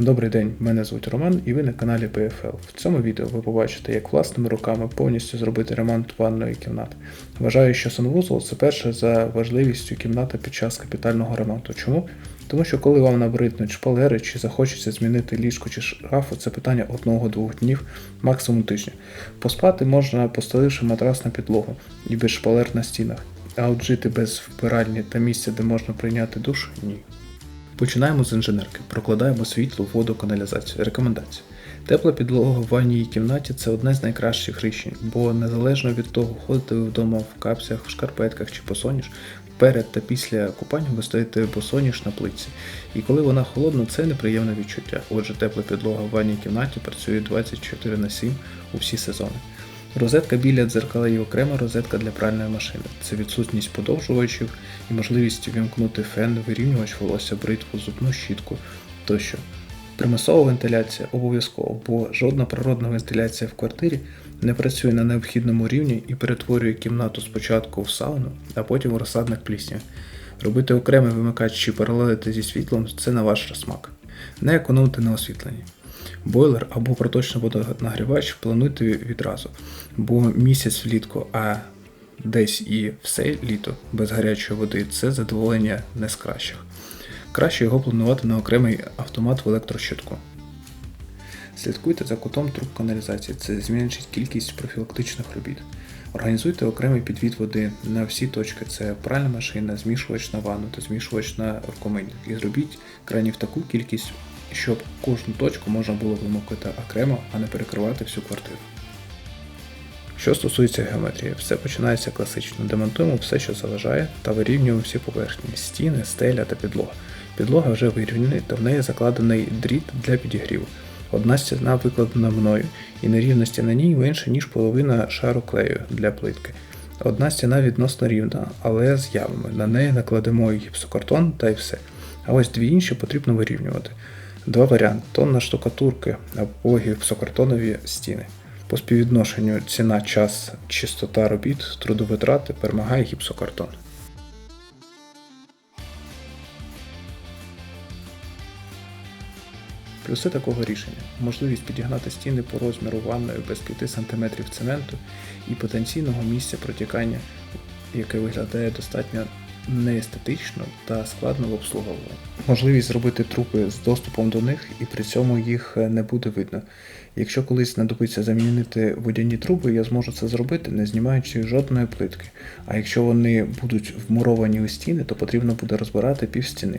Добрий день, мене звуть Роман і ви на каналі PFL. В цьому відео ви побачите, як власними руками повністю зробити ремонт ванної кімнати. Вважаю, що санвузол це перша за важливістю кімната під час капітального ремонту. Чому? Тому що коли вам набриднуть шпалери чи захочеться змінити ліжко чи шафу, це питання одного-двох днів, максимум тижня. Поспати можна, постеливши матрас на підлогу і без шпалер на стінах. А от жити без вбиральні та місця, де можна прийняти душ ні. Починаємо з інженерки. Прокладаємо світло, воду, каналізацію. Рекомендації. Тепла підлога в ванній кімнаті це одне з найкращих рішень, бо незалежно від того, ходите ви вдома в капцях, в шкарпетках чи посоніж, перед та після купання ви стоїте босоніж на плитці. І коли вона холодна, це неприємне відчуття. Отже, тепла підлога в ванній кімнаті працює 24 на 7 у всі сезони. Розетка біля дзеркала і окрема розетка для пральної машини. Це відсутність подовжувачів і можливість вімкнути фен, вирівнювач волосся, бритву, зубну щітку тощо. Примусова вентиляція обов'язково, бо жодна природна вентиляція в квартирі не працює на необхідному рівні і перетворює кімнату спочатку в сауну, а потім у розсадник пліснів. Робити окремий вимикач чи паралелити зі світлом це на ваш смак. Не економте на освітленні. Бойлер або проточний водонагрівач плануйте відразу, бо місяць влітку, а десь і все літо без гарячої води це задоволення не з кращих. Краще його планувати на окремий автомат в електрощитку. Слідкуйте за кутом труб каналізації, це зменшить кількість профілактичних робіт. Організуйте окремий підвід води на всі точки: це пральна машина, змішувач на ванну та змішувач на рукомийник. І зробіть кранів таку кількість, щоб кожну точку можна було вимокати окремо, а не перекривати всю квартиру. Що стосується геометрії, все починається класично. Демонтуємо все, що заважає, та вирівнюємо всі поверхні стіни, стеля та підлога. Підлога вже вирівняна, та в неї закладений дріт для підігріву. Одна стіна викладена мною, і нерівності на ній менше, ніж половина шару клею для плитки. Одна стіна відносно рівна, але з ямами. На неї накладемо гіпсокартон та й все. А ось дві інші потрібно вирівнювати. Два варіанти: тонна штукатурки або гіпсокартонові стіни. По співвідношенню ціна, час, чистота робіт, трудовитрати перемагає гіпсокартон. Плюси такого рішення можливість підігнати стіни по розміру ванною без 5 см цементу і потенційного місця протікання, яке виглядає достатньо неестетично та складно в обслуговуванні. Можливість зробити трупи з доступом до них і при цьому їх не буде видно. Якщо колись знадобиться замінити водяні труби, я зможу це зробити, не знімаючи жодної плитки. А якщо вони будуть вмуровані у стіни, то потрібно буде розбирати пів стіни.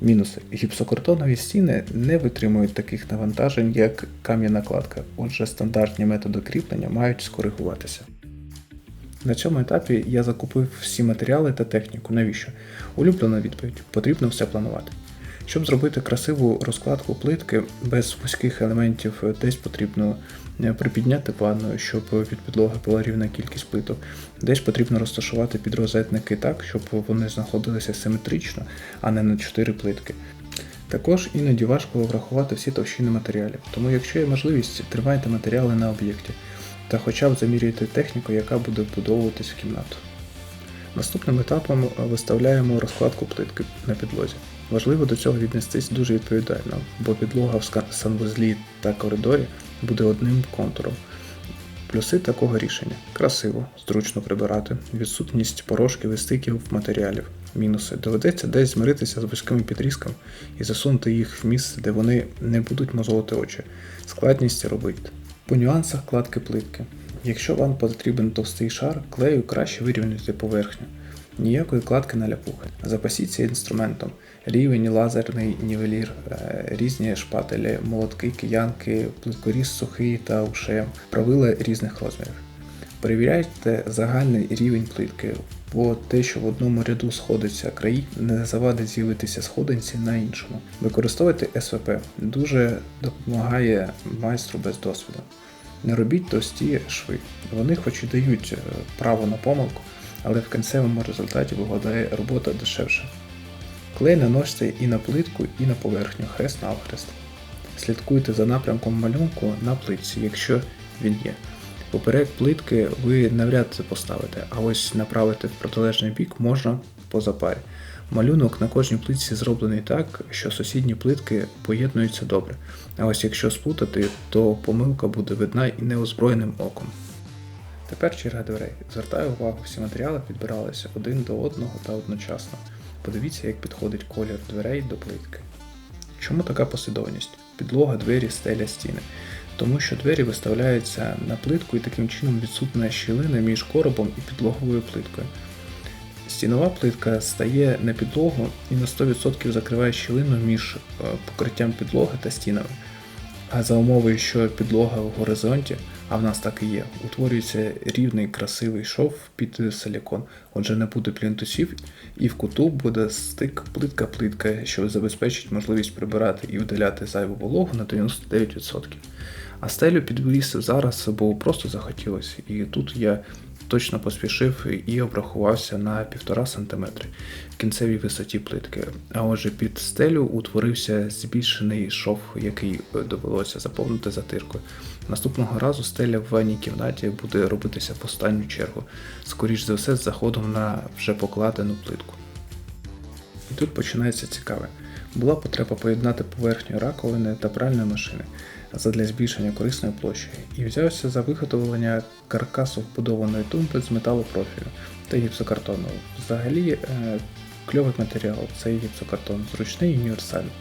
Мінуси. Гіпсокартонові стіни не витримують таких навантажень, як кам'яна кладка, отже, стандартні методи кріплення мають скоригуватися. На цьому етапі я закупив всі матеріали та техніку. Навіщо? Улюблена відповідь: потрібно все планувати. Щоб зробити красиву розкладку плитки без вузьких елементів, десь потрібно припідняти ванною, щоб від підлоги була рівна кількість плиток. Десь потрібно розташувати підрозетники так, щоб вони знаходилися симетрично, а не на 4 плитки. Також іноді важко врахувати всі товщини матеріалів, тому якщо є можливість, тримайте матеріали на об'єкті та хоча б замірюйте техніку, яка буде вбудовуватись в кімнату. Наступним етапом виставляємо розкладку плитки на підлозі. Важливо до цього віднестись дуже відповідально, бо підлога в санвузлі та коридорі буде одним контуром. Плюси такого рішення красиво, зручно прибирати, відсутність порошків і стиків матеріалів. Мінуси доведеться десь змиритися з вузькими підрізками і засунути їх в місце, де вони не будуть мозолити очі. Складність робити. По нюансах кладки плитки. Якщо вам потрібен товстий шар, клею краще вирівняти поверхню. Ніякої кладки на ляпухи. Запасіться інструментом. Рівень, лазерний нівелір, е, різні шпателі, молотки, киянки, плиткоріз сухий та ушем, правила різних розмірів. Перевіряйте загальний рівень плитки, бо те, що в одному ряду сходиться краї, не завадить з'явитися сходинці на іншому. Використовуйте СВП, дуже допомагає майстру без досвіду. Не робіть товсті шви. Вони хоч і дають е, право на помилку, але в кінцевому результаті виглядає робота дешевше. Клей наноситься і на плитку, і на поверхню, хрест навхрест. Слідкуйте за напрямком малюнку на плитці, якщо він є. Поперек плитки ви навряд це поставите, а ось направити в протилежний бік можна по запарі. Малюнок на кожній плитці зроблений так, що сусідні плитки поєднуються добре. А ось якщо сплутати, то помилка буде видна і неозброєним оком. Тепер черга дверей. Звертаю увагу, всі матеріали підбиралися один до одного та одночасно. Подивіться, як підходить колір дверей до плитки. Чому така послідовність? Підлога, двері, стеля, стіни. Тому що двері виставляються на плитку і таким чином відсутна щілина між коробом і підлоговою плиткою. Стінова плитка стає на підлогу і на 100% закриває щілину між е, покриттям підлоги та стінами. А за умови, що підлога в горизонті, а в нас так і є, утворюється рівний красивий шов під силікон. Отже, не буде плінтусів, і в куту буде стик плитка-плитка, що забезпечить можливість прибирати і видаляти зайву вологу на 99%. А стелю підвісив зараз, бо просто захотілося. І тут я точно поспішив і обрахувався на 1,5 см в кінцевій висоті плитки. А отже, під стелю утворився збільшений шов, який довелося заповнити затиркою. Наступного разу стеля в ванній кімнаті буде робитися в останню чергу, скоріш за все, з заходом на вже покладену плитку. І тут починається цікаве. Була потреба поєднати поверхню раковини та пральної машини задля збільшення корисної площі і взявся за виготовлення каркасу вбудованої тумби з металопрофілю та гіпсокартону. Взагалі е, кльовий матеріал цей гіпсокартон, зручний і універсальний.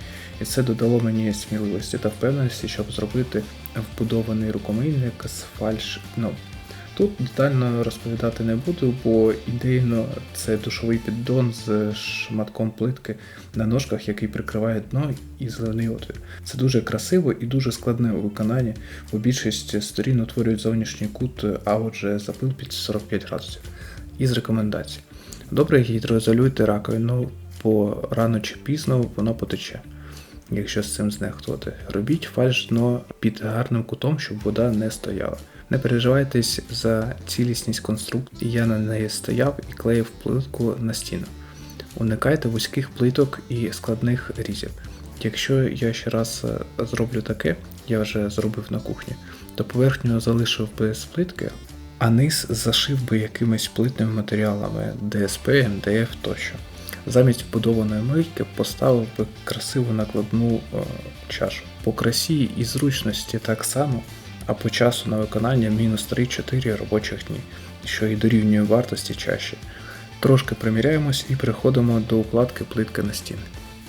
І це додало мені сміливості та впевненості, щоб зробити вбудований рукомийник з фальш. Ну, Тут детально розповідати не буду, бо ідейно це душовий піддон з шматком плитки на ножках, який прикриває дно і зелений отвір. Це дуже красиво і дуже складне у виконанні, бо більшість сторін утворюють зовнішній кут, а отже запил під 45 градусів. Із рекомендацій. Добре гідроізолюйте раковину, бо рано чи пізно воно потече. Якщо з цим знехтувати, робіть фальш дно під гарним кутом, щоб вода не стояла. Не переживайтесь за цілісність конструкції, я на неї стояв і клеїв плитку на стіну. Уникайте вузьких плиток і складних різів. Якщо я ще раз е, зроблю таке, я вже зробив на кухні, то поверхню залишив без плитки, а низ зашив би якимись плитними матеріалами ДСП, МДФ тощо. Замість вбудованої мийки поставив би красиву накладну е, чашу. По красі і зручності так само а по часу на виконання мінус 3-4 робочих дні, що і дорівнює вартості чаші. Трошки приміряємось і переходимо до укладки плитки на стіни.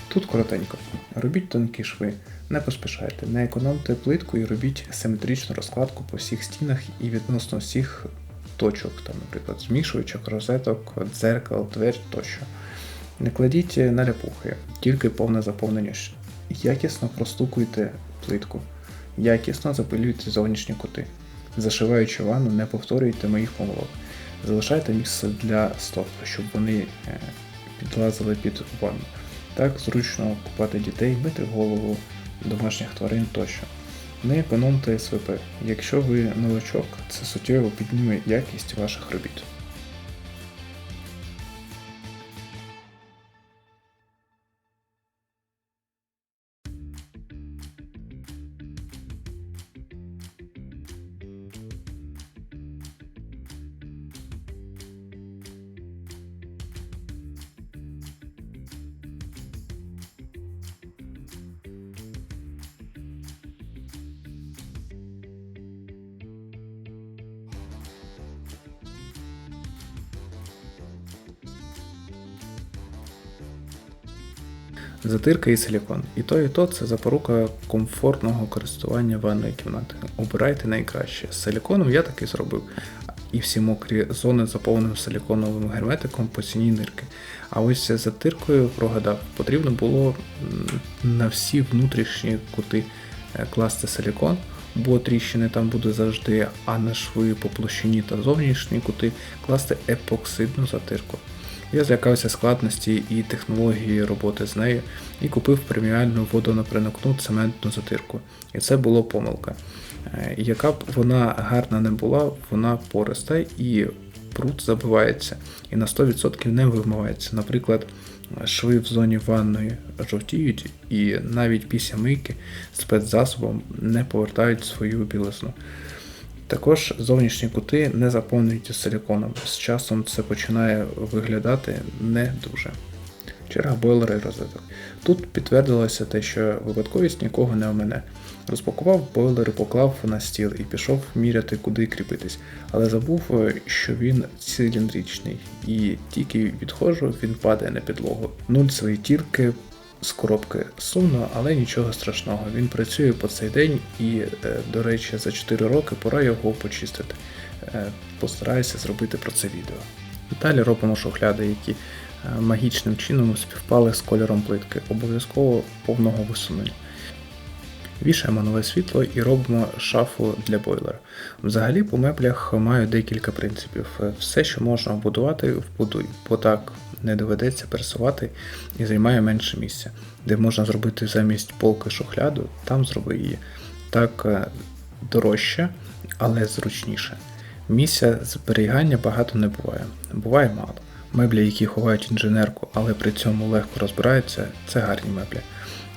Тут коротенько. Робіть тонкі шви, не поспішайте, не економте плитку і робіть симетричну розкладку по всіх стінах і відносно всіх точок, там, наприклад, змішувачок, розеток, дзеркал, двері тощо. Не кладіть наляпухи, тільки повне заповнення. Якісно простукуйте плитку. Якісно запилюйте зовнішні кути. Зашиваючи ванну, не повторюйте моїх помилок. Залишайте місце для стопу, щоб вони е, підлазили під ванну. Так зручно купати дітей, мити голову, домашніх тварин тощо. Не економте СВП. Якщо ви новачок, це суттєво підніме якість ваших робіт. Затирка і силікон. І то, і то це запорука комфортного користування ванної кімнати. Обирайте найкраще. З силіконом я таки зробив. І всі мокрі зони заповнив силіконовим герметиком по ціні нирки. А ось з затиркою прогадав, потрібно було на всі внутрішні кути е, класти силікон, бо тріщини там буде завжди, а на шви по площині та зовнішні кути класти епоксидну затирку. Я злякався складності і технології роботи з нею і купив преміальну водонапринокну цементну затирку. І це було помилка. Е, яка б вона гарна не була, вона пориста і пруд забивається і на 100% не вимивається. Наприклад, шви в зоні ванної жовтіють, і навіть після мийки спецзасобом не повертають свою білизну. Також зовнішні кути не заповнюються силіконом. З часом це починає виглядати не дуже. Черга бойлера і розвиток. Тут підтвердилося те, що випадковість нікого не омине. Розпакував бойлер і поклав на стіл і пішов міряти, куди кріпитись, але забув, що він циліндричний, і тільки відходжу, він падає на підлогу. Нуль свої тірки з коробки сумно, але нічого страшного. Він працює по цей день і, е, до речі, за 4 роки пора його почистити. Е, Постараюся зробити про це відео. Далі робимо шухляди, які е, магічним чином співпали з кольором плитки, обов'язково повного висунення. Вішаємо нове світло і робимо шафу для бойлера. Взагалі по меблях маю декілька принципів. Все, що можна вбудувати, вбудуй, бо так не доведеться пересувати і займає менше місця. Де можна зробити замість полки шухляду, там зроби її. Так е, дорожче, але зручніше. Місця зберігання багато не буває. Буває мало. Меблі, які ховають інженерку, але при цьому легко розбираються, це гарні меблі.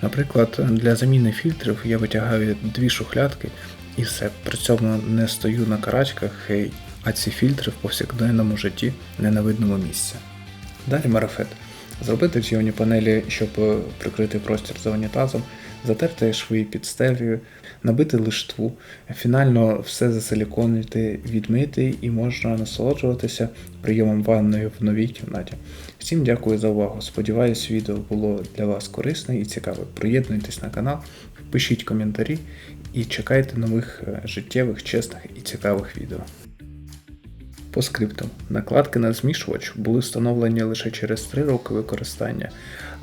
Наприклад, для заміни фільтрів я витягаю дві шухлядки і все. При цьому не стою на карачках, а ці фільтри в повсякденному житті не на видному місці. Далі марафет. Зробити зйомні панелі, щоб е, прикрити простір за унітазом, затерти шви під стелею, набити лиштву, фінально все засиліконити, відмити і можна насолоджуватися прийомом ванною в новій кімнаті. Всім дякую за увагу. Сподіваюсь, відео було для вас корисне і цікаве. Приєднуйтесь на канал, пишіть коментарі і чекайте нових е, життєвих, чесних і цікавих відео. По скриптам. Накладки на змішувач були встановлені лише через 3 роки використання,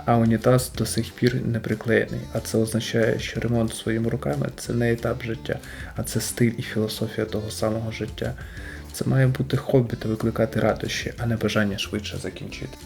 а унітаз до сих пір не приклеєний. А це означає, що ремонт своїми руками це не етап життя, а це стиль і філософія того самого життя. Це має бути хобі та викликати радощі, а не бажання швидше закінчити.